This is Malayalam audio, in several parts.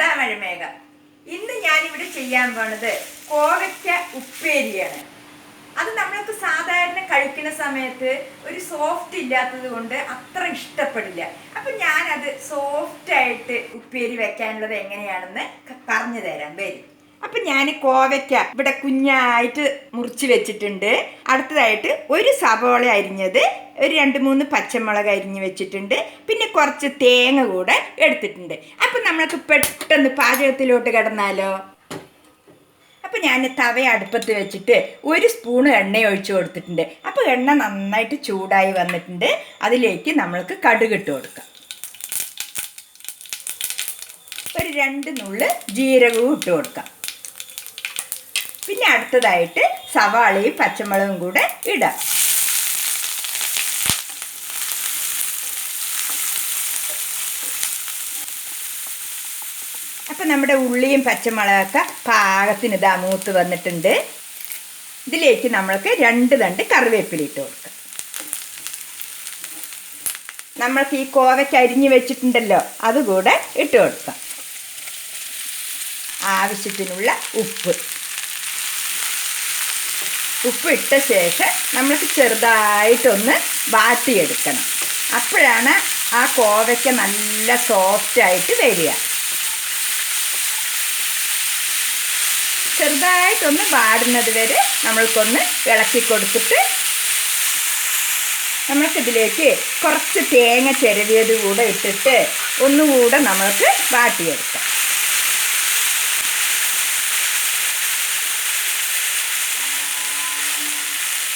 സുധാ മഴമേഘ ഇന്ന് ഞാനിവിടെ ചെയ്യാൻ പോണത് കോവയ്ക്ക ഉപ്പേരിയാണ്. അത് നമ്മൾക്ക് സാധാരണ കഴിക്കുന്ന സമയത്ത് ഒരു സോഫ്റ്റ് ഇല്ലാത്തത് കൊണ്ട് അത്ര ഇഷ്ടപ്പെടില്ല. അപ്പൊ ഞാനത് സോഫ്റ്റ് ആയിട്ട് ഉപ്പേരി വെക്കാനുള്ളത് എങ്ങനെയാണെന്ന് പറഞ്ഞു തരാം വരും. അപ്പൊ ഞാൻ കോവയ്ക്ക ഇവിടെ കുഞ്ഞായിട്ട് മുറിച്ചു വെച്ചിട്ടുണ്ട്. അടുത്തതായിട്ട് ഒരു സവോള അരിഞ്ഞത് ഒരു രണ്ട് മൂന്ന് പച്ചമുളക് അരിഞ്ഞ് വെച്ചിട്ടുണ്ട്. പിന്നെ കുറച്ച് തേങ്ങ കൂടെ എടുത്തിട്ടുണ്ട്. അപ്പൊ നമ്മൾക്ക് പെട്ടെന്ന് പാചകത്തിലോട്ട് കിടന്നാലോ? അപ്പോൾ ഞാൻ തവ അടുപ്പത്ത് വെച്ചിട്ട് ഒരു സ്പൂൺ എണ്ണ ഒഴിച്ചു കൊടുത്തിട്ടുണ്ട്. അപ്പോൾ എണ്ണ നന്നായിട്ട് ചൂടായി വന്നിട്ടുണ്ട്. അതിലേക്ക് നമ്മൾക്ക് കടുക് ഇട്ട് കൊടുക്കാം. ഒരു രണ്ട് നുള്ള് ജീരകവും ഇട്ട് കൊടുക്കാം. അടുത്തതായിട്ട് സവാളയും പച്ചമുളകും കൂടെ ഇടാം. അപ്പം നമ്മുടെ ഉള്ളിയും പച്ചമുളകൊക്കെ പാകത്തിന് ഇതാ മൂത്ത് വന്നിട്ടുണ്ട്. ഇതിലേക്ക് നമ്മൾക്ക് രണ്ട് തണ്ട് കറിവേപ്പില ഇട്ട് കൊടുക്കാം. നമ്മൾക്ക് ഈ കോവയ്ക്ക് അരിഞ്ഞു വെച്ചിട്ടുണ്ടല്ലോ അതുകൂടെ ഇട്ട് കൊടുക്കാം. ആവശ്യത്തിനുള്ള ഉപ്പ്. ഉപ്പ് ഇട്ട ശേഷം നമ്മൾക്ക് ചെറുതായിട്ടൊന്ന് വാട്ടിയെടുക്കണം. അപ്പോഴാണ് ആ കോവയ്ക്ക നല്ല സോഫ്റ്റായിട്ട് വരിക. ചെറുതായിട്ടൊന്ന് വാടുന്നത് വരെ നമ്മൾക്കൊന്ന് ഇളക്കി കൊടുത്തിട്ട് നമ്മൾക്കിതിലേക്ക് കുറച്ച് തേങ്ങ ചിരവിയത് കൂടെ ഇട്ടിട്ട് ഒന്നുകൂടെ നമ്മൾക്ക് വാട്ടിയെടുക്കാം.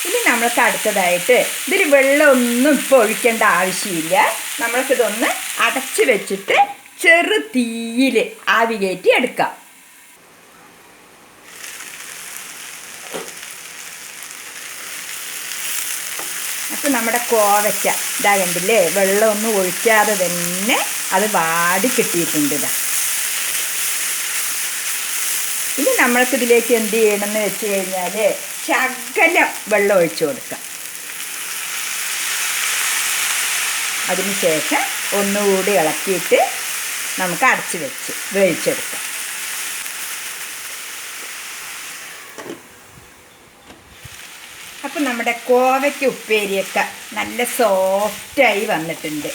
ഇനി നമ്മൾക്ക് അടുത്തതായിട്ട് ഇതിൽ വെള്ളമൊന്നും ഇപ്പോൾ ഒഴിക്കേണ്ട ആവശ്യമില്ല. നമ്മൾക്കിതൊന്ന് അടച്ച് വെച്ചിട്ട് ചെറു തീയിൽ ആവി കയറ്റി എടുക്കാം. അപ്പം നമ്മുടെ കോവയ്ക്ക ഇതാ കണ്ടില്ലേ വെള്ളമൊന്നും ഒഴിക്കാതെ തന്നെ അത് വാടി കിട്ടിയിട്ടുണ്ട് ഇതാ. ഇനി നമ്മൾക്കിതിലേക്ക് എന്ത് ചെയ്യണമെന്ന് വെച്ച് കഴിഞ്ഞാൽ ശകലം വെള്ളം ഒഴിച്ചു കൊടുക്കാം അതിനുശേഷം ഒന്നുകൂടി ഇളക്കിയിട്ട് നമുക്ക് അടച്ച് വെച്ച് വേവിച്ചെടുക്കാം. അപ്പം നമ്മുടെ കോവയ്ക്ക് ഉപ്പേരിയൊക്കെ നല്ല സോഫ്റ്റായി വന്നിട്ടുണ്ട്.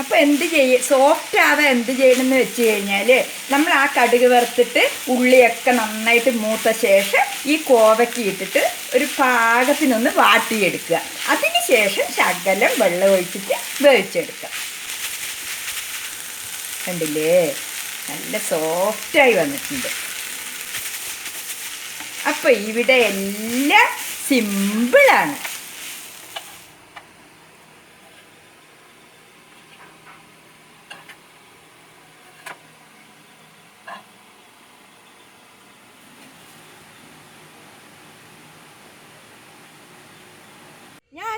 അപ്പോൾ എന്ത് ചെയ്യ സോഫ്റ്റ് ആവാൻ എന്ത് ചെയ്യണമെന്ന് വെച്ച് കഴിഞ്ഞാൽ നമ്മൾ ആ കടുക് വറുത്തിട്ട് ഉള്ളിയൊക്കെ നന്നായിട്ട് മൂത്ത ശേഷം ഈ കോവയ്ക്ക് ഇട്ടിട്ട് ഒരു പാകത്തിനൊന്ന് വാട്ടിയെടുക്കുക. അതിന് ശേഷം ശകലം വെള്ളം ഒഴിച്ചിട്ട് വേവിച്ചെടുക്കുക. കണ്ടില്ലേ? നല്ല സോഫ്റ്റായി വന്നിട്ടുണ്ട്. അപ്പോൾ ഇവിടെ എല്ലാം സിമ്പിളാണ് ഞാൻ